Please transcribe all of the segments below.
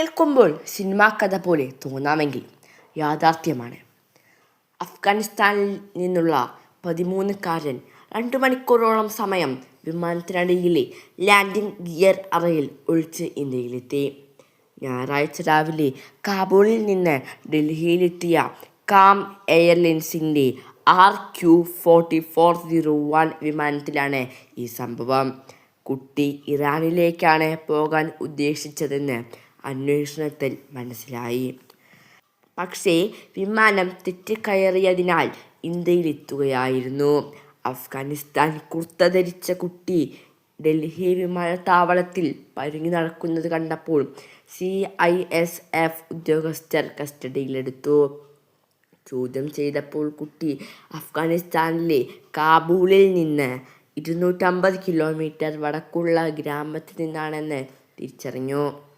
കേൾക്കുമ്പോൾ സിനിമാ കഥ പോലെ തോന്നാമെങ്കിൽ യാഥാർത്ഥ്യമാണ്. അഫ്ഗാനിസ്ഥാനിൽ നിന്നുള്ള പതിമൂന്നുകാരൻ രണ്ട് മണിക്കൂറോളം സമയം വിമാനത്തിനടിയിലെ ലാൻഡിംഗ് ഗിയർ അറയിൽ ഒളിച്ച് ഇന്ത്യയിലെത്തി. ഞായറാഴ്ച രാവിലെ കാബൂളിൽ നിന്ന് ഡൽഹിയിലെത്തിയ Kam എയർലൈൻസിന്റെ R Q forty four zero one വിമാനത്തിലാണ് ഈ സംഭവം. കുട്ടി ഇറാനിലേക്കാണ് പോകാൻ ഉദ്ദേശിച്ചതെന്ന് അന്വേഷണത്തിൽ മനസ്സിലായി. പക്ഷേ വിമാനം തെറ്റിക്കയറിയതിനാൽ ഇന്ത്യയിലെത്തുകയായിരുന്നു. അഫ്ഗാനിസ്ഥാൻ കുർത്ത ധരിച്ച കുട്ടി ഡൽഹി വിമാനത്താവളത്തിൽ പരുങ്ങി നടക്കുന്നത് കണ്ടപ്പോൾ സി ഐ എസ് എഫ് ഉദ്യോഗസ്ഥർ കസ്റ്റഡിയിലെടുത്തു. ചോദ്യം ചെയ്തപ്പോൾ കുട്ടി അഫ്ഗാനിസ്ഥാനിലെ കാബൂളിൽ നിന്ന് ഇരുന്നൂറ്റമ്പത് കിലോമീറ്റർ വടക്കുള്ള ഗ്രാമത്തിൽ നിന്നാണെന്ന് തിരിച്ചറിഞ്ഞു.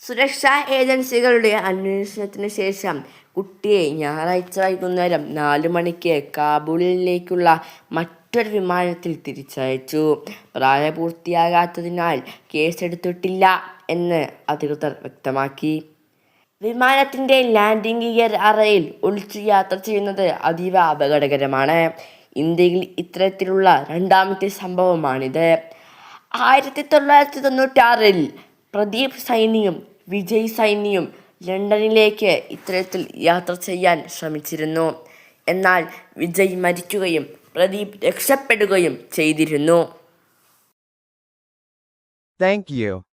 സുരക്ഷാ ഏജൻസികളുടെ അന്വേഷണത്തിന് ശേഷം കുട്ടിയെ ഞായറാഴ്ച വൈകുന്നേരം നാല് മണിക്ക് കാബൂളിലേക്കുള്ള മറ്റൊരു വിമാനത്തിൽ തിരിച്ചയച്ചു. പ്രായപൂർത്തിയാകാത്തതിനാൽ കേസെടുത്തിട്ടില്ല എന്ന് അധികൃതർ വ്യക്തമാക്കി. വിമാനത്തിന്റെ ലാൻഡിംഗ് ഗിയർ അറയിൽ ഒളിച്ചു യാത്ര ചെയ്യുന്നത് അതീവ അപകടകരമാണ്. ഇന്ത്യയിൽ ഇത്തരത്തിലുള്ള രണ്ടാമത്തെ സംഭവമാണിത്. ആയിരത്തി തൊള്ളായിരത്തി തൊണ്ണൂറ്റാറിൽ പ്രദീപ് സൈനിയും വിജയ് സൈനിയും ലണ്ടനിലേക്ക് ഇത്തരത്തിൽ യാത്ര ചെയ്യാൻ ശ്രമിച്ചിരുന്നു എന്നാൽ വിജയ് മരിക്കുകയും പ്രദീപ് രക്ഷപ്പെടുകയും ചെയ്തിരുന്നു താങ്ക് you.